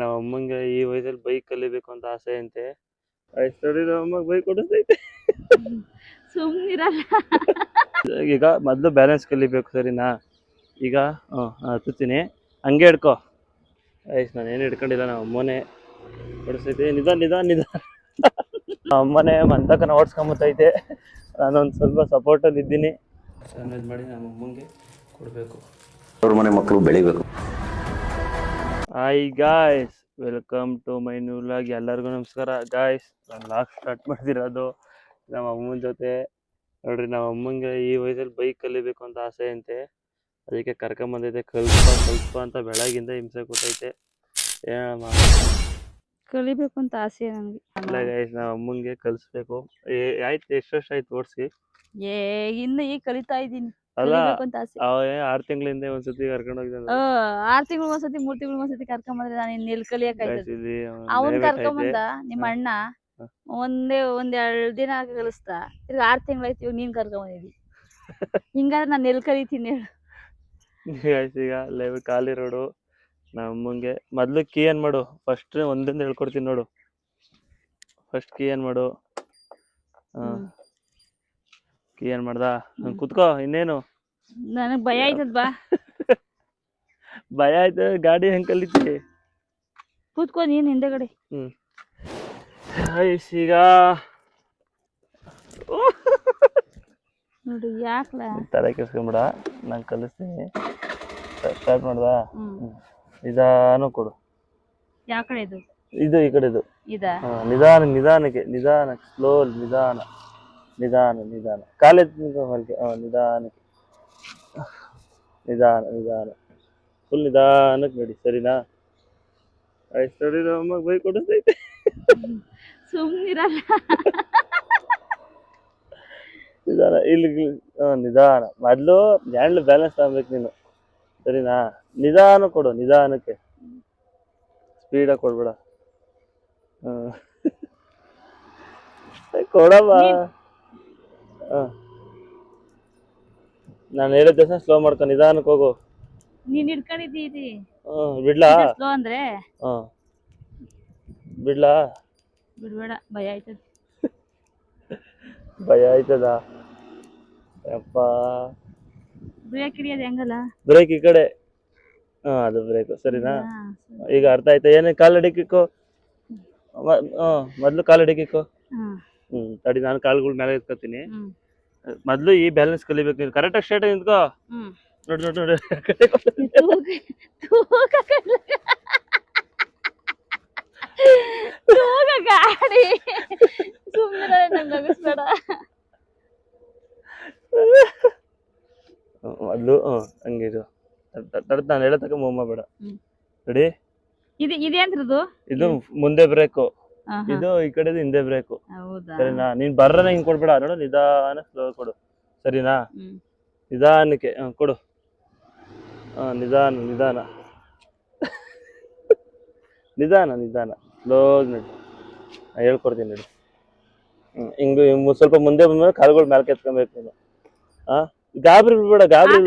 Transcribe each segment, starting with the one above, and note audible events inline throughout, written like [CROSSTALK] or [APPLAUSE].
ನಮ್ಮ ಅಮ್ಮಂಗೆ ಈ ವಯಸ್ಸಲ್ಲಿ ಬೈಕ್ ಕಲಿಬೇಕು ಅಂತ ಆಸೆ ಅಂತೆ. ಅಷ್ಟೊಡಿ ನಮ್ಮ ಅಮ್ಮಗೆ ಬೈಕ್ ಕೊಡಿಸ್ತೈತೆ ಸುಮ್ಮನಿರಲ್ಲ ಈಗ ಮೊದಲು ಬ್ಯಾಲೆನ್ಸ್ ಕಲಿಬೇಕು ಸರಿನಾ? ಈಗ ಹ್ಞೂ ಹತ್ತುತ್ತೀನಿ. ಹಂಗೆ ಹಿಡ್ಕೊ. ಆಯ್ತು ನಾನು ಏನು ಹಿಡ್ಕೊಂಡಿಲ್ಲ ನಮ್ಮ ಅಮ್ಮನೇ ಕೊಡಿಸ್ತೈತೆ ನಿಧಾನ ನಿಧಾನ ನಿಧಾನ. ನಮ್ಮ ಅಮ್ಮನೇ ಮಂತಕನ ಓಡಿಸ್ಕೊಂಬತ್ತೈತೆ ನಾನೊಂದು ಸ್ವಲ್ಪ ಸಪೋರ್ಟಲ್ಲಿ ಇದ್ದೀನಿ ಮಾಡಿ ನಮ್ಮ ಅಮ್ಮಂಗೆ ಕೊಡಬೇಕು. ಅವ್ರ ಮನೆ ಮಕ್ಕಳು ಬೆಳಿಬೇಕು. Hi guys welcome to my new vlog ಎಲ್ಲರಿಗೂ ನಮಸ್ಕಾರ. ಗಾಯ್ಸ್ ನಾನು ಲಾಗ್ ಸ್ಟಾರ್ಟ್ ಮಾಡ್ತಿರೋದು ನಮ್ಮ ಅಮ್ಮನ ಜೊತೆ. ನೋಡ್ರಿ ನಮ್ಮ ಅಮ್ಮಂಗೆ ಈ ವಯಸ್ಸಲ್ಲಿ ಬೈಕ್ ಕಲಿಬೇಕು ಅಂತ ಆಸೆ ಅಂತೆ ಅದಕ್ಕೆ ಕರ್ಕೊಂಬಂದೈತೆ ಕಲ್ಪ ಕಲ್ಪ ಅಂತ ಬೆಳಗಿಂದ ಹಿಂಸೆ ಕೊಟ್ಟೈತೆ. ಏನಮ್ಮ? ಕಲಿಬೇಕು ಅಂತ ಆಸೆ ನನಗೆ. ಅಲ್ಲ ಗಾಯ್ಸ್ ನಮ್ಮ ಅಮ್ಮಂಗೆ ಕಲಿಸ್ಬೇಕು. ಏ ಆಯ್ತು ಎಷ್ಟು ವರ್ಷ ಆಯ್ತು ಓಡಿಸಿ? ಏ ಇನ್ನು ಈಗ ಕಲಿತಾ ಇದ್ದೀನಿ. ಅಲ್ಲ ತಿಂಗಳ ಹಿಂದೆ ಆಸೆ ಅವ ಕರ್ಕೊಂಡ್ ಹೋಗಿದ್ದೆ ಒಂದ್ಸತಿ ಕರ್ಕೊಂಡು ಹೋಗಿದ್ದೆ ಆರ್ ತಿಂಗಳು ಒಂದ್ಸತಿ ಮೂರ್ ತಿಂಗಳು ಒಂದ್ಸತಿ ಕರ್ಕೊಂಬಂದ್ರೆ ನಾನು ಇನ್ನು ಎಲ್ಲಿ ಕಲಿಯಕ್ ಆಯ್ತದೆ. ಇಲ್ಲಿ ಅವನ್ ಕರ್ಕೊಂಡ್ ಬಂದ ನಿಮ್ಮ ಹಾ. ಅಣ್ಣ ಹಾ. ಒಂದೇ ಒಂದ್ ಎರಡ್ ದಿನ ಕಲಿಸ್ತಾ ತಿರ್ಗ ಆರ್ ತಿಂಗಳಾಯ್ತು ಇವಾಗ ನೀನ್ ಕರ್ಕೊಂಡ್ ಬಂದಿದ್ವಿ ಹಿಂಗಾದ್ರೆ ನಾನು ನೆಲ್ ಕಲಿತೀನಿ ಹೇಳು Guys, ಈಗ ಲೈವ್ ಖಾಲಿ ರೋಡು ನಮ್ಮಂಗೆ ಮೊದ್ಲು ಕೀ ಏನ್ ಮಾಡು ಫಸ್ಟ್ ಒಂದಿಂದ ಹೇಳ್ಕೊಡ್ತೀನಿ ನೋಡು. ಫಸ್ಟ್ ಕೀ ಏನ್ ಮಾಡು ಹ್ಮ್. ಕೀ ಏನ್ ಮಾಡ್ದ? ಹ್ಮ್, ಕುತ್ಕೋ ಇನ್ನೇನು? ನನಗ್ ಭಯ ಆಯ್ತದ ಬಾ. [LAUGHS] ಭಯ ಆಯ್ತು ಗಾಡಿ ಹೆಂಗ್ ಕಲಿತಿ ಕೂತ್ಕೋ ನೀನ್ ಹಿಂದೆಗಡೆ. ಹ್ಮ್. Guys, ಈಗ ನೋಡಿ ಯಾಕ್ಲ? ತಲೆ ಕೆಸ್ಕೊಂಬಿಡ ನಾನು ಕಲಿಸ್ತೀನಿ. ಸ್ಟಾರ್ಟ್ ಮಾಡ್ದ? ಹ್ಮ್. ನಿಧಾನ ಕೊಡು. ಯಾವ ಕಡೆ ಇದು? ಇದು ಈ ಕಡೆದು. ಇದಾ? ಹಾ, ನಿಧಾನ ನಿಧಾನಕ್ಕೆ ನಿಧಾನ ಸ್ಲೋ ನಿಧಾನ. ನಿಧಾನ ನಿಧಾನ. ಕಾಲೇಜ್ ನಿಧಾನಕ್ಕೆ. ನಿಧಾನ ನಿಧಾನ. ಫುಲ್ ನಿಧಾನಕ್ಕೆ ನಡಿ ಸರಿನಾ? ಆಯ್ತು ಸರಿ ಅಮ್ಮಗೆ ಬೈಕ್ ಕೊಡಿಸ್ತೈತೆ ನಿಧಾನ ಇಲ್ಲಿ ನಿಧಾನ. ಮೊದಲು ಹ್ಯಾಂಡ್ಲ್ ಬ್ಯಾಲೆನ್ಸ್ ತಗೋಬೇಕು ನೀನು. ಸರಿನಾ? ನಿಧಾನ ಕೊಡು ನಿಧಾನಕ್ಕೆ. ಸ್ಪೀಡಾಗಿ ಕೊಡ್ಬೇಡ. ಕೊಡಮ್ಮ. ಹಾ. ನಾನು ಹೇಳಿದ ಸ್ಲೋ ಮಾಡ್ಕೊಂಡು ನಿಧಾನಕ್ಕೆ ಹೋಗು. ನೀನ್ ಹಿಡ್ಕೊಂಡಿದ್ದೀರಿ ಹ್ಮ್ ಬಿಡ್ಲಾ? ಸ್ಲೋ ಅಂದ್ರೆ? ಹಾ ಬಿಡ್ಲಾ? ಬಿಡ್ಬೇಡ ಭಯ ಆಯ್ತದ. [LAUGHS] ಭಯ ಆಯ್ತದ? ಯಪ್ಪ. ಬ್ರೇಕ್ ಹಿಡಿಯೋದು ಹೆಂಗಲ್ಲ? ಬ್ರೇಕ್ ಈ ಕಡೆ. ಹಾ ಅದು ಬ್ರೇಕ್ ಸರಿನಾ? ಹಾ, ಸರಿ. ಈಗ ಅರ್ಥ ಆಯ್ತಾ? ಏನೇ ಕಾಲು ಅಡಿಕಿಕ್ಕೋ ಹ್ಮ್ ಮೊದ್ಲು ಕಾಲು ಅಡಿಕಿಕ್ಕೋ ಹ್ಮ್. ಹ್ಮ್ ತಡಿ ನಾನು ಕಾಲುಗಳ ಮೇಲೆ ಇಟ್ಕೋತೀನಿ ಹ್ಮ್. ಮೊದ್ಲು ಈ ಬ್ಯಾಲೆನ್ಸ್ ಕಲಿಬೇಕು. ನೀನು ಕರೆಕ್ಟಾಗಿ ಸ್ಟ್ರೇಟ್ ನಿಂತ್ಕೋ. ಹ್ಮ್. ನೋಡಿ ನೋಡಿ ನೋಡಿ. ತೂಕ ತೂಕ. ತೂಕ ಗಾಡಿ. ಸುಮ್ಮನೆ ನಂಗೆ ನಗಿಸ್ಬೇಡ ತಡ ನಾನು ಹೇಳತಕ್ಕ ಮೂವ್ ಮಾಡಬೇಡ. ಹ್ಮ್. ರೆಡಿ ಇದು ಇದೇಂತ್ರದು ಇದು? ಮುಂದೆ ಬ್ರೇಕು. ಇದು ಈ ಕಡೆದು ಹಿಂದೆ ಬ್ರೇಕು. ಸರಿನಾ? ನೀನ್ ಬರ್ರ ಹಿಂಗ್ ಕೊಡ್ಬೇಡ. ನೋಡು ನಿಧಾನ ಸ್ಲೋ ಕೊಡು. ಸರಿನಾ? ನಿಧಾನಕ್ಕೆ ಕೊಡು. ನಿಧಾನ ನಿಧಾನ. ನಿಧಾನ ನಿಧಾನ. ಸ್ಲೋ ನಡಿ. ಹೇಳ್ಕೊಡ್ತೀನಿ ನಡಿ. ಹಿಂಗ ಸ್ವಲ್ಪ ಮುಂದೆ ಬಂದ್ಮೇಲೆ ಕಾಲುಗಳು ಮೇಲೆ ಕೆತ್ಕೊಬೇಕು ನೀನು. ಹಾ ಗಾಬರಿ ಬಿಡ್ಬೇಡ ಆ ಗಾಬರಿ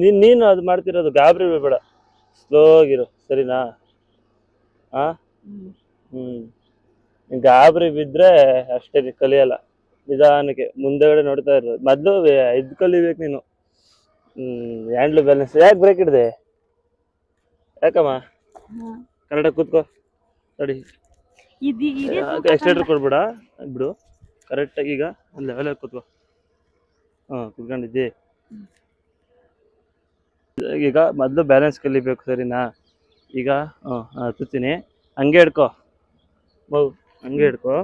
ನೀನ್ ನೀನು ಅದು ಮಾಡ್ತಿರೋದು ಗಾಬರಿ ಬಿಡ್ಬೇಡ. ಸ್ಲೋ ಆಗಿರು ಸರಿನಾ? ಹಾ ಹ್ಮ್. ಗಾಬರಿ ಬಿದ್ರೆ ಅಷ್ಟೇ ಕಲಿಯಲ್ಲ. ನಿಧಾನಕ್ಕೆ ಮುಂದೆಗಡೆ ನೋಡ್ತಾ ಇರೋದು. ಮೊದಲು ಇದು ಕಲಿಬೇಕು ನೀನು. ಹ್ಯಾಂಡ್ಲ್ ಬ್ಯಾಲೆನ್ಸ್ ಯಾಕೆ ಬ್ರೇಕ್ ಹಿಡ್ದೆ? ಯಾಕಮ್ಮ. ಕರೆಕ್ಟಾಗಿ ಕೂತ್ಕೋ. ನೋಡಿ ಎಕ್ಸ್ಟ್ರೇಟರ್ ಕೊಡ್ಬೇಡ? ಬಿಡು. ಕರೆಕ್ಟಾಗಿ ಈಗ ಒಂದು ಲೆವೆಲಾಗಿ ಕೂತ್ಕೋ. ಹಾಂ ಕುತ್ಕೊಂಡಿದ್ದಿ. ಈಗ ಮೊದಲು ಬ್ಯಾಲೆನ್ಸ್ ಕಲಿಬೇಕು ಸರಿನಾ? ಈಗ ಹಾಂ ಹತ್ತುತ್ತೀನಿ. ಹಂಗೆ ಇಡ್ಕೋ ಮಗು ಹಂಗೆ ಹಿಡ್ಕೊ.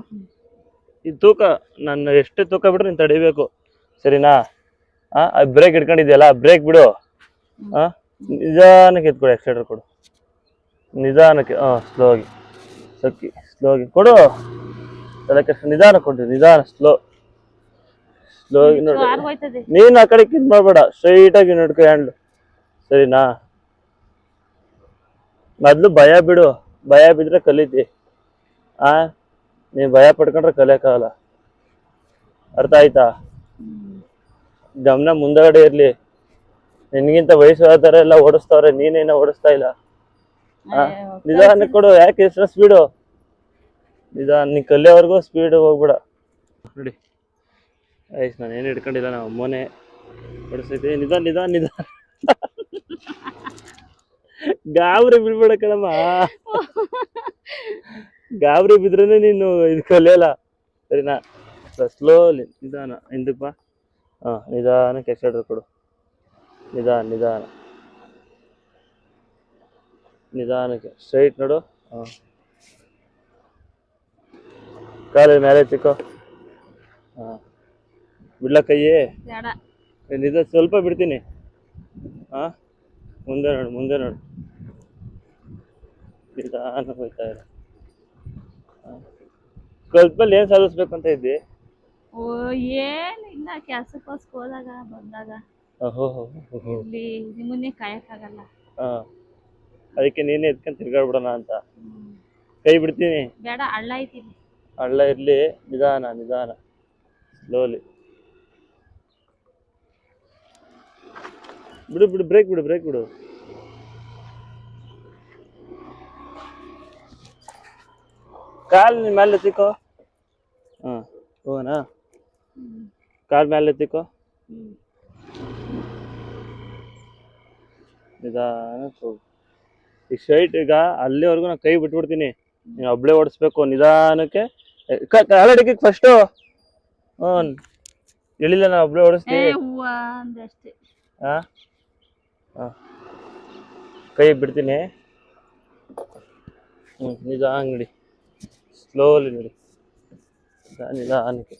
ಈ ತೂಕ ನನ್ನ ಎಷ್ಟು ತೂಕ ಬಿಟ್ರೆ ನೀನು ತಡಿಬೇಕು. ಸರಿನಾ? ಆ ಬ್ರೇಕ್ ಹಿಡ್ಕೊಂಡಿದ್ಯಲ್ಲ ಬ್ರೇಕ್ ಬಿಡು. ಹಾಂ ನಿಧಾನಕ್ಕೆ ಎತ್ಕೊಡು ಎಕ್ಸೈಡರ್ ಕೊಡು. ನಿಧಾನಕ್ಕೆ ಹಾಂ ಸ್ಲೋ ಆಗಿ ಸಕ್ಕಿ ಸ್ಲೋ ಆಗಿ ಕೊಡು. ಅದಕ್ಕೆ ನಿಧಾನ ಕೊಡ್ರಿ ನಿಧಾನ ಸ್ಲೋ ಸ್ಲೋ ಆಗಿ ನೋಡಿ. ನೀನು ಆ ಕಡೆ ಇದು ಮಾಡಬೇಡ ಸ್ಟ್ರೈಟ್ ಆಗಿ ನೋಡ್ಕೊ ಹ್ಯಾಂಡ್ಲು ಸರಿನಾ? ಮೊದ್ಲು ಭಯ ಬಿಡು ಭಯ ಬಿದ್ರೆ ಕಲಿತಿ. ಆ? ನೀನ್ ಭಯ ಪಡ್ಕೊಂಡ್ರೆ ಕಲಿಯಕ್ಕಾಗಲ್ಲ. ಅರ್ಥ ಆಯ್ತಾ. ಗಮನ ಮುಂದಗಡೆ ಇರ್ಲಿ. ನಿನ್ಗಿಂತ ವಯಸ್ಸು ಥರ ಎಲ್ಲ ಓಡಿಸ್ತವ್ರೆ ನೀನೇನ ಓಡಿಸ್ತಾ ಇಲ್ಲ? ನಿಧಾನ ಕೊಡು ಯಾಕೆ ಇಷ್ಟ ಸ್ಪೀಡು ನಿಧಾನ ನೀ ಕಲಿಯೋವರೆಗೂ ಸ್ಪೀಡ್ ಹೋಗ್ಬಿಡ. ನೋಡಿ. ಆಯ್ತು ನಾನು ಏನು ಹಿಡ್ಕೊಂಡಿಲ್ಲ ನಾವು ಮೊನೆ ಬಡಿಸೈತಿ ನಿಧಾನ ನಿಧಾನ ನಿಧಾನ. [LAUGHS] ಗಾಬರಿ ಬಿಡ್ಬೇಡ ಕಣಮ್ಮ. ಗಾಬರಿ ಬಿದ್ರೇನೆ ನೀನು ಇದು ಕಲಿಯಲ್ಲ. ಸರಿನಾ? ಸ್ಲೋಲಿ ನಿಧಾನ ಹಿಂದಕ್ಕೆ ಬಾ ಹಾಂ ನಿಧಾನಕ್ಕೆ ಕೊಡು. ನಿಧಾನ ನಿಧಾನ. ನಿಧಾನಕ್ಕೆ ಸ್ಟ್ರೈಟ್ ನೋಡು. ಹಾಂ. ಕಾಲ ಮೇಲೆ ಚಿಕ್ಕೋ ಹಾಂ. ಬಿಡ್ಲ ಕೈಯೇ? ನಿಧಾನ ಸ್ವಲ್ಪ ಬಿಡ್ತೀನಿ. ಹಾಂ? ಮುಂದೆ ನೋಡು ಮುಂದೆ ನೋಡು. ನಿಧಾನ ಹೋಗ್ತಾ ಇರು. ಕಲ್ಪಲ್ಲಿ ಏನ್ ಸಾಧಿಸ್ಬೇಕು ಅಂತ ಇದ್ದಿ? ಓ ಏನ್ ಇಲ್ಲ ಕೆಲ್ಸಕ್ಕೋಸ್ಕ ಹೋದಾಗ ಬಂದಾಗ. ಇಲ್ಲಿ ನಿಮ್ಮನ್ನೇ ಕಾಯಕ್ಕಾಗಲ್ಲ. ಹಾಂ. ಅದಕ್ಕೆ ನೀನೇ ಎತ್ಕೊಂಡ್ ತಿರ್ಗಾಡ್ಬಿಡೋಣ ಅಂತ. ಕೈ ಬಿಡ್ತೀನಿ. ಬೇಡ ಹಳ್ಳ ಐತಿ ಹಳ್ಳ ಇರ್ಲಿ. ನಿಧಾನ ನಿಧಾನ. ಸ್ಲೋಲಿ ಬಿಡು ಬಿಡು ಬ್ರೇಕ್ ಬಿಡು ಬ್ರೇಕ್ ಬಿಡು. ಕಾಲ್ ನಿನ್ ಮೇಲೆ ಎತ್ತಿಕೋ. ಹಾಂ ಹೋಗೋಣ ಕಾಲ್ ಮೇಲೆ ಎತ್ತಿಕೋ. ನಿಧಾನ ಹೋಗು ಈಗ ಶೈಟ್ ಈಗ ಅಲ್ಲಿವರೆಗೂ ನಾನು ಕೈ ಬಿಟ್ಬಿಡ್ತೀನಿ. ನೀನು ಒಬ್ಳೆ ಓಡಿಸ್ಬೇಕು ನಿಧಾನಕ್ಕೆ. ಕಾಲಡಿಗೆ ಫಸ್ಟು ಹ್ಞೂ ಎಳಿಲ್ಲ ನಾನು ಒಬ್ಳೆ ಓಡಿಸ್ತೀನಿ. ಹಾಂ ಹಾಂ ಅಷ್ಟೇ. ಹಾ ಹಾ ಕೈ ಬಿಡ್ತೀನಿ. ಹ್ಞೂ ನಿಧಾನ ನಡಿ. ಸ್ಲೋಲಿ ನಡಿ ನಿಧಾನ ನಿಧಾನಕ್ಕೆ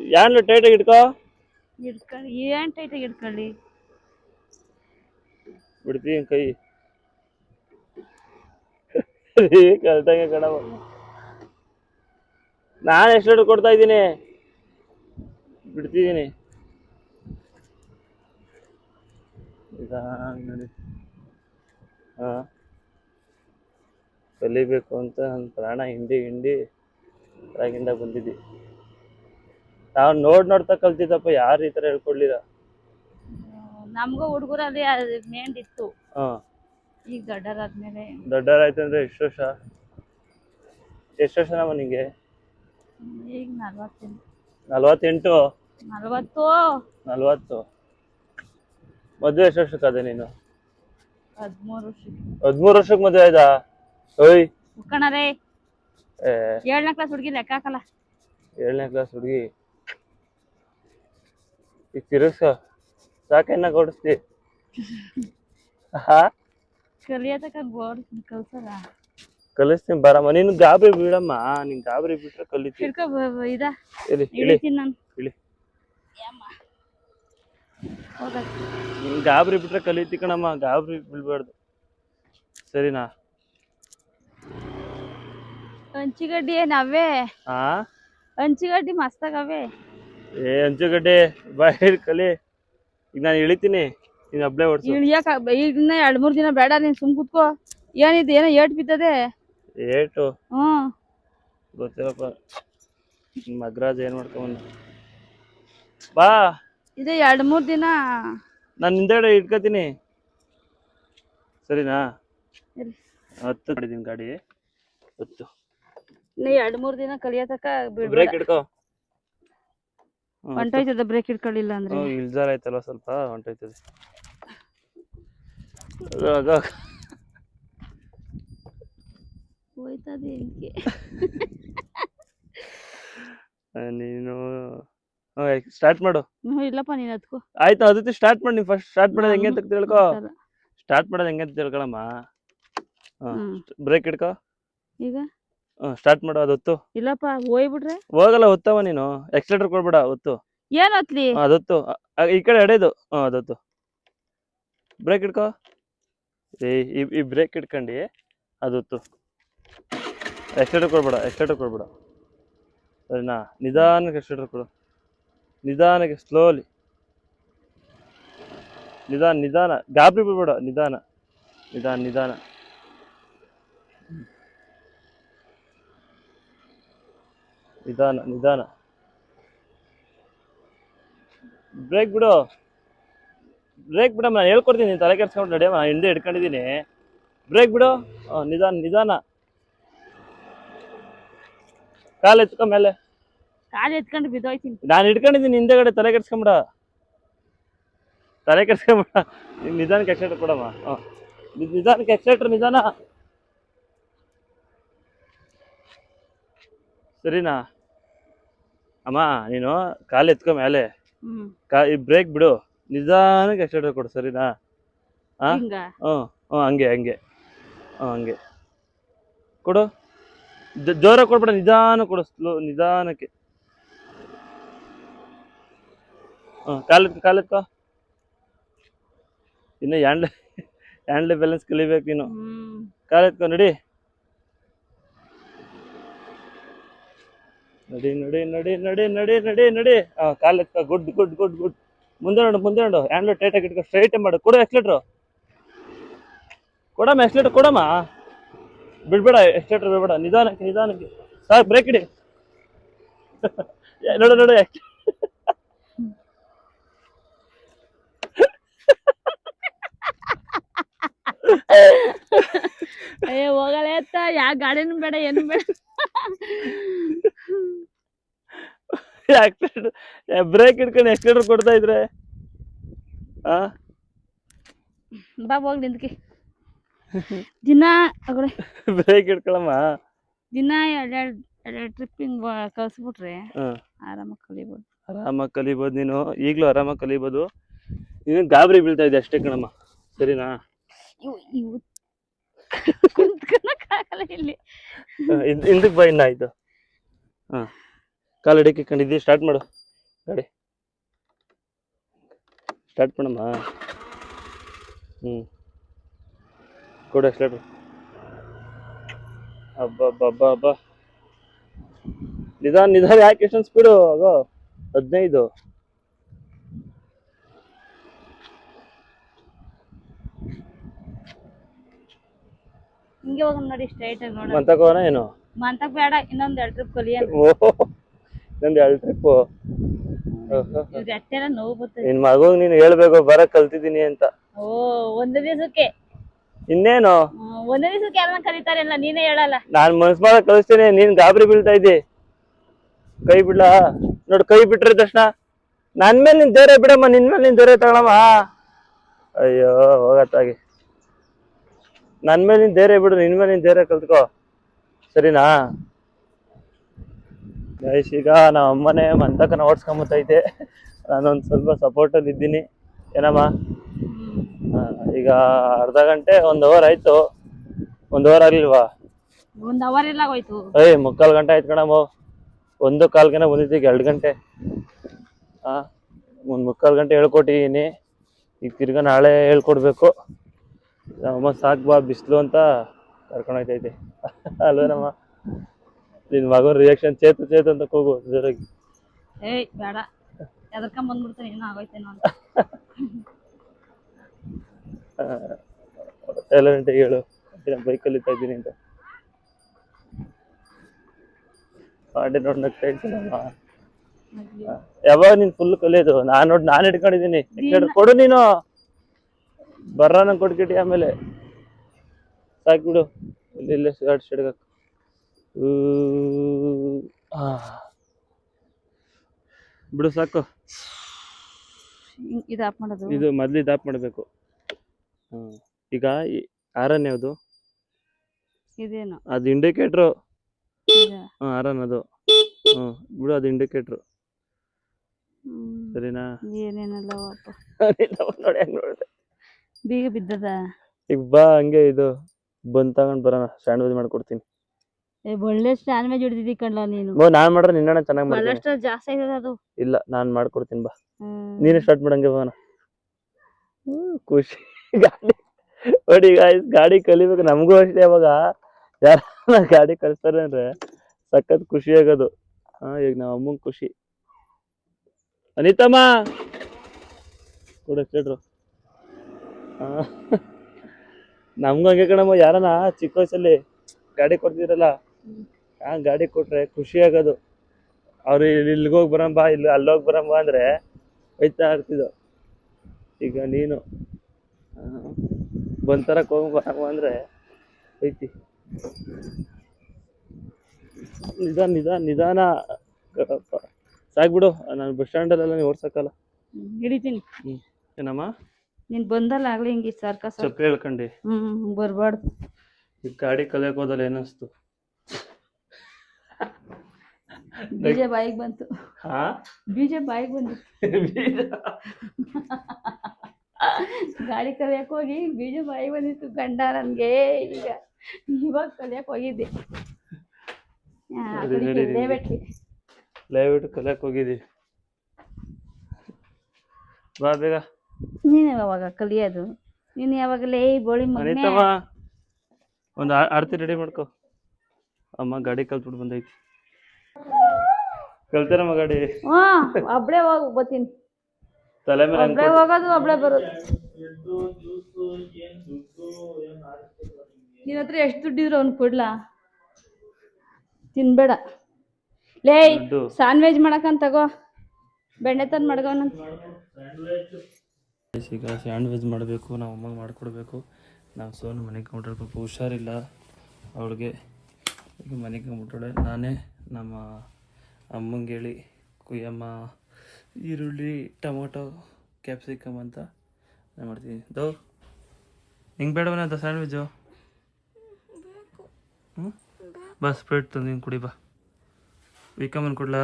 ಟೈಟ್ ಟೈಟಾಗಿ ಇಟ್ಕೋ ಹಿಡ್ಕೊಳ್ಳಿ ಏನ್ ಟೈಟಾಗಿ ಹಿಡ್ಕೊಳ್ಳಿ ಬಿಡ್ತೀನಿ ಕೈ. ಕರೆಕ್ಟಾಗಿ ಕಣ ನಾನು ಎಷ್ಟು ಕೊಡ್ತಾ ಇದ್ದೀನಿ? ಬಿಡ್ತಿದ್ದೀನಿ. ಹಾ. ಕಲಿಬೇಕು ಅಂತ ನನ್ನ ಪ್ರಾಣ ಹಿಂಡಿ ಹಿಂಡಿ ಹೊರಗಿಂದ ಬಂದಿದ್ದಿ ನಾವು ನೋಡ್ ನೋಡ್ತಾ ಕಲ್ತಿದ್ದಪ್ಪ ಯಾರು ಈ ಥರ ಹೇಳ್ಕೊಡ್ಲಿಲ್ಲ? ನಮಗೂ ಹುಡುಗರಲ್ಲಿ ಮೇಂಡಿತ್ತು ಹಾಂ. ಈಗ ದೊಡ್ಡರಾದ್ಮೇಲೆ ದೊಡ್ಡವರಾಯ್ತು ಅಂದ್ರೆ ಎಷ್ಟು ವರ್ಷ? ಎಷ್ಟು ವರ್ಷ ನಮ್ಮ ನಿಂಗೆ? ಈಗ ನಲ್ವತ್ತೆಂಟು ನಲ್ವತ್ತೆಂಟು? ನಲ್ವತ್ತು. ನಲ್ವತ್ತು. ಮದುವೆ ಎಷ್ಟು ವರ್ಷಕ್ಕೆ ಅದೇ ನೀನು? ಹದಿಮೂರು ವರ್ಷ ಹದಿಮೂರು ವರ್ಷಕ್ಕೆ ಮದುವೆ ಆಯ್ತಾ ಓಯ್. ಕಣರೇ ಏ. ಏಳನೇ ಕ್ಲಾಸ್ ಹುಡುಗಿ ಲೆಕ್ಕ ಹಾಕಲ್ಲ. ಏಳನೇ ಕ್ಲಾಸ್ ಹುಡುಗಿ. ಈಗ ತಿರುಗ್ಸ. ಸಾಕೆನ್ನ ಕೊಡಿಸ್ತಿ. ಹಾ? ಕಲಿಯೋತಕ ಗೋಡ್ ಕಲ್ಸಲ್ಲ ಕಲಿಸ್ತೀನಿ ಬರಮ್ಮ. ನೀನು ಗಾಬರಿ ಬಿಡಮ್ಮ. ನೀನ್ ಗಾಬರಿ ಬಿಟ್ರೆ ಕಲಿತೀನಿ ಹಿಡ್ಕೊ ಇದ. ಇಳಿ ಇಳಿ. ನಾನು ಇಳಿ. ಹೋಗಕ್ ನೀನ್ ಗಾಬರಿ ಬಿಟ್ರೆ ಕಲಿತಿ ಕಣಮ್ಮ. ಗಾಬರಿ ಬೀಳ್ಬಾರ್ದು ಸರಿನಾ? ಹಂಚಿಗಡ್ಡಿ ಏನವೆ ಹಾ ಹಂಚಿಗಡ್ಡಿ ಮಸ್ತಾಗವೆ ಏ ಅಂಚುಗಡ್ಡೆ ಬಾಯ್ ಕಲಿ. ಈಗ ನಾನು ಇಳಿತೀನಿ. ನೀನು ಅಬ್ಳೆ ಓಡಿಸು. ಇಳಿಯಕ ಈಗ ಇನ್ನ ಎರಡ್ ಮೂರ್ ದಿನ ಬೇಡ ನೀನ್ ಸುಮ್ ಕುತ್ಕೋ. ಏನಿದು ಏನೋ ಏಟ್ ಬಿದ್ದದೆ. ಏಟು? ಹ್ಮ್. ಗೊತ್ತಿಲ್ಲಪ್ಪ. ಮಗ್ರಾಜ್ ಏನು ಮಾಡ್ಕೊಂಡ್ ಬಾ. ಇದೆ ಎರಡ್ ಮೂರ್ ದಿನ. ನಾನು ಹಿಂದೆಗಡೆ ಇಟ್ಕೋತೀನಿ. ಸರಿನಾ? ಇರ್ಲಿ. ಹತ್ತು ಮಾಡಿದ್ದೀನಿ ಗಾಡಿ. ಹತ್ತು. ಇನ್ನ ಎರಡ್ ಮೂರ್ ದಿನ ಕಲಿಯತಕ ಬಿಡ್ಬೇಡ. ಬ್ರೇಕ್ ಹಿಡ್ಕೋ. ಹೊಂಟೋಯ್ತದ ಬ್ರೇಕ್ ಇಟ್ಕೊಳ್ಳಿಲ್ಲ ಅಂದ್ರೆ. ಇಳ್ಜಾರ ಆಯ್ತಲ್ಲ ಸ್ವಲ್ಪ ಹೊಂಟೋಯ್ತದೆ. ಹೋಯ್ತದೆ ಹಿಂಗೆ ನೀನು ಸ್ಟಾರ್ಟ್ ಮಾಡು. ಇಲ್ಲಪ್ಪ ನೀನ್ ಅದಕ್ಕೂ ಆಯ್ತು ಅದಕ್ಕೆ ಸ್ಟಾರ್ಟ್ ಮಾಡಿ ನೀವು ಫಸ್ಟ್ ಸ್ಟಾರ್ಟ್ ಮಾಡೋದು ಹೆಂಗೆ ಅಂತ ತಿಳ್ಕೊ. ಸ್ಟಾರ್ಟ್ ಮಾಡೋದು ಹೆಂಗೆ ಅಂತ ತಿಳ್ಕೊಳಮ್ಮ. ಹ್ಮ್. ಬ್ರೇಕ್ ಹಿಡ್ಕೊ. ಈಗ? ಸ್ಟಾರ್ಟ್ ಮಾಡು ಅದು ಹೊತ್ತು. ಇಲ್ಲಪ್ಪ ಹೋಯ್ಬಿಟ್ರೆ? ಹೋಗಲ್ಲ ಹೊತ್ತವ ನೀನು. ಎಕ್ಸಲೇಟರ್ ಕೊಡ್ಬೇಡ ಹೊತ್ತು. ಏನ್ ಹೊತ್ಲಿ? ಅದೊತ್ತು ಈ ಕಡೆ ಎಡೆದು. ಹಾ ಅದೊತ್ತು ಬ್ರೇಕ್ ಹಿಡ್ಕೊ. ಏ ಈ ಈ ಬ್ರೇಕ್ ಇಟ್ಕೊಂಡು ಅದೊತ್ತು ಎಕ್ಸಲೇಟರ್ ಕೊಡ್ಬೇಡ ಎಕ್ಸಲೇಟರ್ ಕೊಡ್ಬೇಡ. ಸರಿನಾ? ನಿಧಾನಕ್ಕೆ ಎಕ್ಸಲೇಟರ್ ಕೊಡು. ನಿಧಾನಕ್ಕೆ ಸ್ಲೋಲಿ ನಿಧಾನ ನಿಧಾನ. ಗಾಬರಿ ಬಿಡ್ಬೇಡ ನಿಧಾನ. ನಿಧಾನ ನಿಧಾನ. ನಿಧಾನ ನಿಧಾನ. ಬ್ರೇಕ್ ಬಿಡು. ಬ್ರೇಕ್ ಬಿಡಮ್ಮ ನಾನು ಹೇಳ್ಕೊಡ್ತೀನಿ ನೀನು ತಲೆ ಕೆಡ್ಸ್ಕೊಂಡು ನಡಿಯಮ್ಮ ನಾನು ಹಿಂದೆ ಹಿಡ್ಕೊಂಡಿದ್ದೀನಿ. ಬ್ರೇಕ್ ಬಿಡು. ನಿಧಾನ ನಿಧಾನ. ಕಾಲು ಎತ್ಕೊ ಮೇಲೆ. ಕಾಲು ಎತ್ಕೊಂಡು ಬಿದ್ದೋಯ್ತೀನಿ. ನಾನು ಹಿಡ್ಕೊಂಡಿದ್ದೀನಿ ಹಿಂದೆಗಡೆ ತಲೆ ಕೆಡ್ಸ್ಕೊಂಬಿಡ. ತಲೆ ಕೆಡ್ಸ್ಕೊಂಬಿಡ. ನೀನು ನಿಧಾನಕ್ಕೆ ಎಕ್ಸೈಟರ್ ಕೊಡಮ್ಮ. ಹಾಂ ನಿಧಾನಕ್ಕೆ ಎಕ್ಸೈಟರ್ ನಿಧಾನ. ಸರಿನಾ? ಅಮ್ಮ ನೀನು ಕಾಲು ಎತ್ಕೊ ಮೇಲೆ ಕಾ ಈ ಬ್ರೇಕ್ ಬಿಡು. ನಿಧಾನಕ್ಕೆ ಎಕ್ಸೈಟರ್ ಕೊಡು ಸರಿನಾ? ಹಿಂಗ? ಹ್ಞೂ ಹ್ಞೂ ಹಂಗೆ ಹಂಗೆ. ಹ್ಞೂ ಹಂಗೆ. ಕೊಡು. ಜೋರ ಕೊಡ್ಬೇಡ ನಿಧಾನ ಕೊಡು ಸ್ಲೋ ನಿಧಾನಕ್ಕೆ. ಹ್ಞೂ ಕಾಲೆತ್ಕೊ ಎತ್ಕೊ ಇನ್ನು ಹ್ಯಾಂಡ್ಲ್ ಹ್ಯಾಂಡ್ಲೆ ಬ್ಯಾಲೆನ್ಸ್ ಕಲಿಬೇಕು ನೀನು. ಕಾಲು ಕಾಲೆತ್ಕೊ ನಡಿ. ನಡಿ ನಡಿ ನಡಿ ನಡಿ ನಡಿ ನಡಿ ನಡಿ. ಹಾಂ ಕಾಲೆತ್ಕೊ ಗುಡ್ ಗುಡ್ ಗುಡ್ ಗುಡ್. ಮುಂದೆ ನೋಡು ಮುಂದೆ ನೋಡು. ಹ್ಯಾಂಡ್ಲ್ ಟೈಟಾಗಿ ಇಟ್ಕೊ ಸ್ಟ್ರೈಟ್ ಮಾಡು. ಕೊಡು ಎಕ್ಸ್ಲೇಟ್ರು ಕೊಡಮ್ಮ ಎಕ್ಸ್ಲೇಟ್ರ್ ಕೊಡಮ್ಮ. ಬಿಡ್ಬೇಡ ಎಕ್ಸ್ಲೇಟ್ರ್ ಬಿಡ್ಬೇಡ. ನಿಧಾನಕ್ಕೆ ನಿಧಾನಕ್ಕೆ. ಸಾಕು ಬ್ರೇಕ್ ಇಡಿ. ನೋಡು ನೋಡು. ಅಯ್ಯೋ ಹೋಗಲೇ ಯಾ, ಗಾಡಿನೂ ಬೇಡ, ಏನು ಬೇಡ. [LAUGHS] ಬ್ರೇಕ್ ಹಿಡ್ಕೊಂಡು ಎಕ್ಸ್ಲೇಟರ್ ಕೊಡ್ತಾ ಇದ್ರೆ? ಆ? ಬಾ ಹೋಗಿ ನಿಂದ್ಕಿ [LAUGHS] ದಿನ ಅಗಡೆ ಬ್ರೇಕ್ ಹಿಡ್ಕೊಳಮ್ಮ. ದಿನ ಎರಡೆರಡು ಎರಡೆರಡು ಟ್ರಿಪ್ ಹಿಂಗ್ ಕಳ್ಸ್ಬಿಟ್ರೆ ಆರಾಮಾಗಿ ಕಲಿಬೋದು. ಆರಾಮಾಗಿ ಕಲಿಬೋದು ನೀನು. ಈಗಲೂ ಆರಾಮಾಗಿ ಕಲಿಬೋದು. ನೀನು ಗಾಬರಿ ಬೀಳ್ತಾ ಇದೆ ಅಷ್ಟೇ ಕಣಮ್ಮ. ಸರಿನಾ? ಇವು [LAUGHS] ಇವು ಇಲ್ಲಿ ಹಿಂದಕ್ಕೆ ಬಾ ಇನ್ನ ಆಯ್ತು. ಹಾಂ. ಕಾಲು ಅಡಿಕೆ ಕಂಡಿದ್ದೀವಿ ಸ್ಟಾರ್ಟ್ ಮಾಡು. ಗಾಡಿ. ಸ್ಟಾರ್ಟ್ ಮಾಡಮ್ಮ. ಹ್ಞೂ ಕೊಡು ಸ್ಟಾರ್ಟ್ ಅಬ್ಬಾ ಅಬ್ಬಾ ಅಬ್ಬಾ ನಿಧಾನ ನಿಧಾನ ಯಾಕೆ ಎಷ್ಟೊಂದು ಸ್ಪೀಡು ಅದು ಹದಿನೈದು. ಹಿಂಗೆ ಹೋಗೋಣ ನೋಡಿ ಸ್ಟ್ರೈಟ್ ಆಗಿ ನೋಡ ಹೋಗೋಣ ಏನು? ಮಂತಕ್ ಬೇಡ ಇನ್ನೊಂದ್ ಎರಡು ಟ್ರಿಪ್ ಕಲಿಯೋಣ ಓಹೋ ನಂದು ಎರಡು ಎಟ್ಟೆಲ್ಲ ನೋವು ಬರ್ತದೆ. ನಿನ್ ಮಗುಗ್ ನೀನು ಹೇಳ್ಬೇಕು ಬರ ಕಲ್ತಿದ್ದೀನಿ ಅಂತ. ಓ ಒಂದೇ ದಿವಸಕ್ಕೆ. ಇನ್ನೇನು? ಒಂದೇ ದಿವಸಕ್ಕೆ ಯಾರನ್ನ ಕರೀತಾರೆ ಅಲ್ಲ ನೀನೇ ಹೇಳಲ್ಲ. ನಾನ್ ಮನ್ಸ್ ಮಾಡಕ್ ಕಳಿಸ್ತೀನಿ ನೀನ್ ಗಾಬರಿ ಬೀಳ್ತಾ ಇದ್ದಿ. ಕೈ ಬಿಡ್ಲಾ. ನೋಡು ಕೈ ಬಿಟ್ರೆ ತಕ್ಷಣ ನನ್ ಮೇಲೆ ನಿನ್ ಧೈರ್ಯ ಬಿಡಮ್ಮ ನಿನ್ ಮೇಲೆ ನಿನ್ ಧೈರ್ಯ ತಗೊಳಮ್ಮ. ಅಯ್ಯೋ ಹೋಗತ್ತಾಗಿ. ನನ್ ಮೇಲಿನ ನಿನ್ ಧೈರ್ಯ ಬಿಡು ನಿನ್ ಮೇಲೆ ನಿನ್ ಧೈರ್ಯ ಕಲ್ತ್ಕೋ. ಸರಿನಾ? ಗೈಸ್ ಈಗ ನಮ್ಮ ಅಮ್ಮನೇ ಮಂತಕನ ಓಡಿಸ್ಕೊಂಬತ್ತೈತೆ. ನಾನೊಂದು ಸ್ವಲ್ಪ ಸಪೋರ್ಟಲ್ಲಿ ಇದ್ದೀನಿ. ಏನಮ್ಮ? ಈಗ ಅರ್ಧ ಗಂಟೆ ಒಂದು ಅವರ್ ಆಯ್ತು. ಒಂದು ಅವರ್ ಆಗ್ಲಿಲ್ವಾ? ಒಂದ್ ಅವರ್ ಎಲ್ಲ ಹೋಯ್ತು ಏಯ್ ಮುಕ್ಕಾಲ್ ಗಂಟೆ ಆಯ್ತು ಕಣಮ್ಮ. ಒಂದು ಕಾಲ್ಗೆನ ಬಂದಿದ್ದೀಗ ಎರಡು ಗಂಟೆ. ಹಾ ಒಂದು ಮುಕ್ಕಾಲ್ ಗಂಟೆ ಹೇಳ್ಕೊಟ್ಟಿದ್ದೀನಿ ಈಗ ತಿರ್ಗಾ ನಾಳೆ ಹೇಳ್ಕೊಡ್ಬೇಕು. ಅಮ್ಮ ಸಾಕ್ ಬಾ ಬಿಸ್ಲು ಅಂತ ಕರ್ಕೊಂಡು ಹೋಯ್ತೈತೆ. ಅಲ್ವೇನಮ್ಮ ನಿನ್ ಮಗನ ರಿಯಾಕ್ಷನ್ ಚೇತು ಚೇತ ಅಂತ ಕೂಗು ಜೋರಾಗಿ. ಏಯ್ ಬೇಡ. ಎದರ್ಕೊಂಡ್ ಬಂದ್ಬಿಡ್ತಾನೆ ಏನೋ ಆಗೋಯ್ತೇನೋ ಅಂತ. ಟೈಲರ್ ಹೇಳು. ಬೈಕ್ ಕಲಿತಾ ಇದ್ದೀನಿ ಅಂತ. ಪಾಂಡೆ ನೋಡಿ ನಗ್ತಾ ಇದ್ದೀನಮ್ಮ ಯಾವಾಗ ನೀನ್ ಫುಲ್ ಕಲಿಯೋದು ನಾನ್ ನೋಡಿ ನಾನ್ ಇಟ್ಕೊಂಡಿದೀನಿ ಕೊಡು ನೀನು. ಬರ್ರ ನಂಗೆ ಕೊಡ್ಕಿಟ್ಟಿ ಆಮೇಲೆ. ಸಾಕ್ಬಿಡು ಇಲ್ಲಿ ಇಲ್ಲೇ ಶರ್ಟ್ ಶೆಡ್ಗಾಕ್ ಬಿಡು ಸಾಕು. ಇದು ಆಫ್ ಮಾಡೋದು? ಇದು ಮೊದ್ಲು ಇದು ಆಫ್ ಮಾಡಬೇಕು. ಈಗ ಆರನ್ ಯಾವುದು? ಇದೇನು? ಅದು ಇಂಡಿಕೇಟ್ರು. ಆರನ್ ಅದು. ಹ್ಞೂ ಬಿಡು ಅದು ಇಂಡಿಕೇಟ್ರು. ಸರಿನಾ? ಏನೇನಲ್ಲ [LAUGHS] ನೋಡಿ ಹೆಂಗ್ ನೋಡಿದೆ ಬೀಗ ಬಿದ್ದದ? ಈಗ ಬಾ ಹಂಗೆ ಇದು ಬಂದ್ ತಗೊಂಡ್ ಬರೋಣ ಸ್ಯಾಂಡ್ವಿಚ್ ಮಾಡ್ಕೊಡ್ತೀನಿ. ಏ ಒಳ್ಳೆ ಸ್ಯಾಂಡ್ವಿಚ್ ಮೇಲೆ ಕಣ್ಲ ನೀನು. ಓ ನಾನ್ ಮಾಡ್ರೆ ನಿನ್ನಣ್ಣ ಚೆನ್ನಾಗಿ ಮಾಡ್ತೀನಿ. ಬಹಳಷ್ಟು ಜಾಸ್ತಿ ಆಯ್ತದ ಅದು. ಇಲ್ಲ ನಾನ್ ಮಾಡ್ಕೊಡ್ತೀನಿ ಬಾ. ನೀನೇ ಸ್ಟಾರ್ಟ್ ಮಾಡಂಗೆ ಬಾನ ಖುಷಿ. ಗಾಡಿ ನೋಡಿ ಗಾಯ್ಸ್ ಗಾಡಿ ಕಲಿಬೇಕು ನಮಗೂ ಅಷ್ಟೇ ಅವಾಗ. ಯಾರ [LAUGHS] ಗಾಡಿ ಕಲಿಸ್ತಾರೆ ಅಂದ್ರೆ ಸಖತ್ ಖುಷಿ ಆಗೋದು. ಹಾ ಈಗ ನಮ್ಮ ಅಮ್ಮಂಗೆ ಖುಷಿ. ಅನಿತಮ್ಮ! ಕೊಡು ಎಕ್ಸ್ಲೇಟ್ರು ನಮ್ಗೂ ಹಂಗೆ ಕಣಮ್ಮ ಯಾರನ ಚಿಕ್ಕ ವಯಸ್ಸಲ್ಲಿ ಗಾಡಿ ಕೊಡ್ತಿದ್ರಲ್ಲ ಆ ಗಾಡಿ ಕೊಟ್ರೆ ಖುಷಿ ಆಗೋದು. ಅವ್ರು ಇಲ್ಲಿಗೆ ಹೋಗಿ ಬರಂಬ ಇಲ್ಲಿ ಅಲ್ಲೋಗಿ ಬರಂಬ ಅಂದ್ರೆ ಹೋಯ್ತಾ ಇರ್ತಿದ್ದು ಈಗ ನೀನು ಬಂತರಕ್ಕೆ ಬರಂಬ ಅಂದರೆ ಐತಿ ನಿಧಾನ ನಿಧಾನ ನಿಧಾನ ಸಾಕ್ಬಿಡು ನಾನು ಬಸ್ ಸ್ಟ್ಯಾಂಡಲ್ಲೆಲ್ಲ ನೀವು ಓಡ್ಸೋಕ್ಕಲ್ಲ. ಹಿಡಿತೀನಿ. ಹ್ಞೂ ಏನಮ್ಮ? ನೀನ್ ಬಂದಲ್ಲ ಆಗ್ಲಿ ಹಿಂಗೆ ಸರ್ಕಸ್ ಚಪ್ಪೆ ಹೇಳ್ಕಂಡು. ಹ್ಮ್ ಬರ್ಬಾರ್ದು. ಈ ಗಾಡಿ ಕಲಿಯಕ್ಕೆ ಹೋದಲ್ಲ ಏನಿಸ್ತು ಬೀಜ ಬಾಯಿಗೆ ಬಂತು. ಹಾ? ಬೀಜ ಬಾಯಿಗೆ ಬಂತು. ಗಾಡಿ ಕಲಿಯಕ್ ಹೋಗಿ ಬೀಜ ಬಾಯಿಗೆ ಬಂದಿತ್ತು ಗಂಡ ನನ್ಗೆ ಈಗ. ಇವಾಗ ಕಲಿಯಕ್ ಹೋಗಿದ್ದೆ. ದಯವಿಟ್ಟು ದಯವಿಟ್ಟು ಕಲಿಯಕ್ಕೆ ಹೋಗಿದ್ದೀವಿ ಬಾ ಬೇಗ. ನೀನು ಯಾವಾಗ ಕಲಿಯೋದು? ನೀನು ಯಾವಾಗಲೇ ಬೋಳಿ ಮಗನೇ ಅನಿತಮ್ಮ ಒಂದು ಆಡ್ತಿ ರೆಡಿ ಮಾಡ್ಕೊ. ಅಮ್ಮ ಗಾಡಿ ಕಲ್ತ್ಬಿಟ್ಟು ಬಂದೈತಿ. ಕಲ್ತಾರಮ್ಮ ಗಾಡಿ. ಹಾ ಒಬ್ಳೆ ಹೋಗ್ ಬರ್ತೀನಿ ತಲೆ ಮೇಲೆ ಒಬ್ಳೆ ಹೋಗೋದು ಒಬ್ಳೆ ಬರೋದು. ನಿನ್ನ ಹತ್ರ ಎಷ್ಟು ದುಡ್ಡಿದ್ರು ಅವ್ನು ಕೊಡ್ಲಾ? ತಿನ್ಬೇಡ. ಲೇ ದುಡ್ಡು. ಸಾನ್ ವೆಜ್ ಮಾಡಕಂತ ತಗೋ. ಬೆಣ್ಣೆ ತಂದು ಮಡ್ಗೋನ ಈಗ ಸ್ಯಾಂಡ್ವಿಚ್ ಮಾಡಬೇಕು, ನಾವು ಅಮ್ಮಗೆ ಮಾಡಿಕೊಡ್ಬೇಕು. ನಾವು ಸೋನು ಮನೆಗೆ ಪಾಪ ಹುಷಾರಿಲ್ಲ. ಅವಳಿಗೆ ಈಗ ಕಂಬಿಟ್ಟಳೆ ನಾನೇ ನಮ್ಮ ಅಮ್ಮಂಗೆ ಹೇಳಿ, ಕುಯ್ಯಮ್ಮ, ಈರುಳ್ಳಿ, ಟೊಮೊಟೊ, ಕ್ಯಾಪ್ಸಿಕಮ್ ಅಂತ ನಾನು ಮಾಡ್ತೀನಿ. ದೋ ಹಿಂಗೆ ಬೇಡವನ ಅಂತ ಸ್ಯಾಂಡ್ವಿಚು ಹ್ಞೂ ಬಸ್ ಸ್ಪ್ರೆಡ್ ತಂದು ಹಿಂಗೆ ಕುಡಿ, ಬಾ. ವಿಕಮನ್ ಕೊಡ್ಲಾ?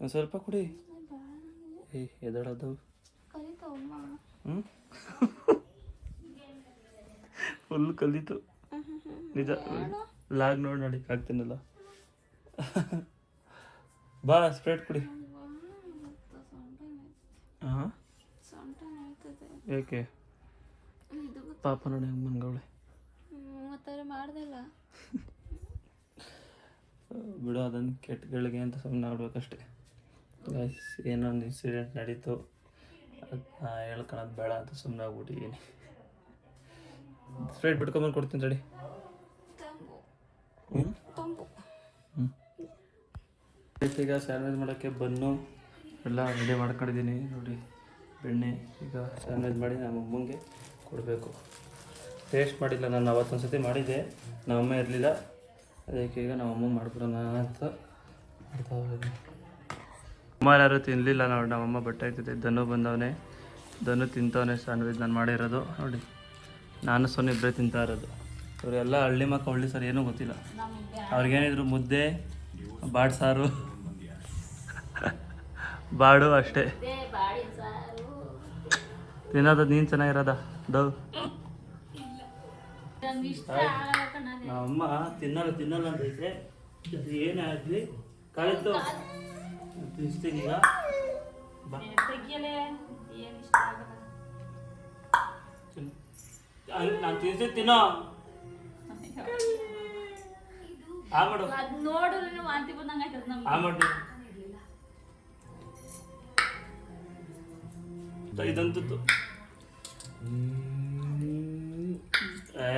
ಒಂದು ಸ್ವಲ್ಪ ಕುಡಿ. ಏಯ್ ಎದಳದು ಹ್ಞೂ ಫುಲ್ ಕಲಿತು. ನಿಜ ಲಾಗ್ ನೋಡಿ ನೋಡಿ ಆಗ್ತೀನಲ್ಲ. ಬಾ ಸ್ಪ್ರೆಡ್ ಕುಡಿ. ಹಾಂ ಏಕೆ? ಪಾಪ ನೋಡಿ ಹೆಂಗೆ ಮನ್ಗವಳೆ ಬಿಡು ಅದನ್ನು ಕೆಟ್ಟಗಳಿಗೆ ಅಂತ ಸುಮ್ಮನೆ ಆಡ್ಬೇಕಷ್ಟೆ. ಏನೋ ಒಂದು ಇನ್ಸಿಡೆಂಟ್ ನಡೀತು. ಹೇಳ್ಕೊಳೋದು ಬೇಡ ಅಂತ ಸುಮ್ಮನೆ ಆಗ್ಬಿಟ್ಟಿದ್ದೀನಿ ಸ್ಟ್ರೈಟ್ ಬಿಟ್ಕೊಂಬಂದು ಕೊಡ್ತೀನಿ ರೆಡಿ ಈಗ ಸ್ಯಾಂಡ್ವಿಚ್ ಮಾಡೋಕ್ಕೆ ಬನ್ನು. ಎಲ್ಲ ರೆಡಿ ಮಾಡ್ಕೊಂಡಿದ್ದೀನಿ ನೋಡಿ, ಬೆಣ್ಣೆ ಈಗ ಸ್ಯಾಂಡ್ವಿಚ್ ಮಾಡಿ ನಮ್ಮ ಅಮ್ಮಂಗೆ ಕೊಡಬೇಕು. ಟೇಸ್ಟ್ ಮಾಡಿಲ್ಲ, ನಾನು ಅವತ್ತೊಂದು ಸತಿ ಮಾಡಿದ್ದೆ. ನಮ್ಮ ಅಮ್ಮ ಇರಲಿಲ್ಲ. ಅದಕ್ಕೆ ಈಗ ನಮ್ಮ ಅಮ್ಮ ಮಾಡ್ಬಿಡೋಣ ಅಂತ. ಅಮ್ಮ ಯಾರು ತಿನ್ನಲಿಲ್ಲ ನೋಡಿ, ನಮ್ಮಮ್ಮ ಬಟ್ಟೆ ಆಯ್ತದೆ ದನು ಬಂದವನೇ, ಧನು ತಿಂತವನೇ ಸ್ಯಾಂಡ್ವಿಚ್ ನಾನು ಮಾಡಿರೋದು. ನೋಡಿ, ನಾನು ಸೊನ್ನೆ ಇಬ್ಬರೇ ತಿಂತಾ ಇರೋದು. ಇವರೆಲ್ಲ ಹಳ್ಳಿ ಮಕ್ಕ ಹಳ್ಳಿ ಸರ್ ಏನೂ ಗೊತ್ತಿಲ್ಲ. ಅವ್ರಿಗೇನಿದ್ರು ಮುದ್ದೆ, ಬಾಡ್ ಸಾರು. ಬಾಡು ಅಷ್ಟೇ. ತಿನ್ನೋದು ನೀನು ಚೆನ್ನಾಗಿರೋದ? ದೌ ನಮ್ಮಮ್ಮ ತಿನ್ನಲ್ಲ ತಿನ್ನಲ್ಲ ಅಂತ ಐತೆ ಏನೇ ಆಗಲಿ ಕಾಲಿತ್ತು ತಿನ್ನಿಸ್ತೀನಿ ಈಗ ಬಾ ಇಷ್ಟ ಆಗಲ್ಲ. ನಾನು ತಿನ್ಸಿ ತಿನ್ನೋ. ಆ ಮಾಡು. ಅದ್ ನೋಡಿದ್ರೆ ವಾಂತಿ ಬಂದಂಗ ಆಯ್ತದ ನಮ್ಗೆ. ಆ ಮಾಡಿ. ಇದಂತೂ ಏ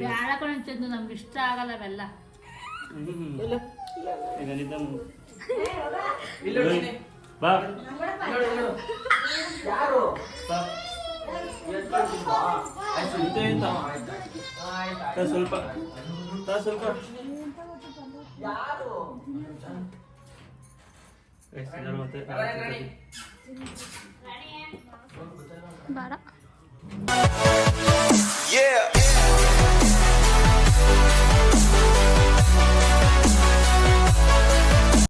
ಬ್ಯಾಡ ಕಣ ನಮ್ಗೆ ಇಷ್ಟ ಆಗಲ್ಲ ಅವೆಲ್ಲ. ಹ್ಮ್. ಬಾ. ತಾ ಸ್ವಲ್ಪ. ತಾ ಸ್ವಲ್ಪ. ಮತ್ತೆ ಬೇಡ. Yeah.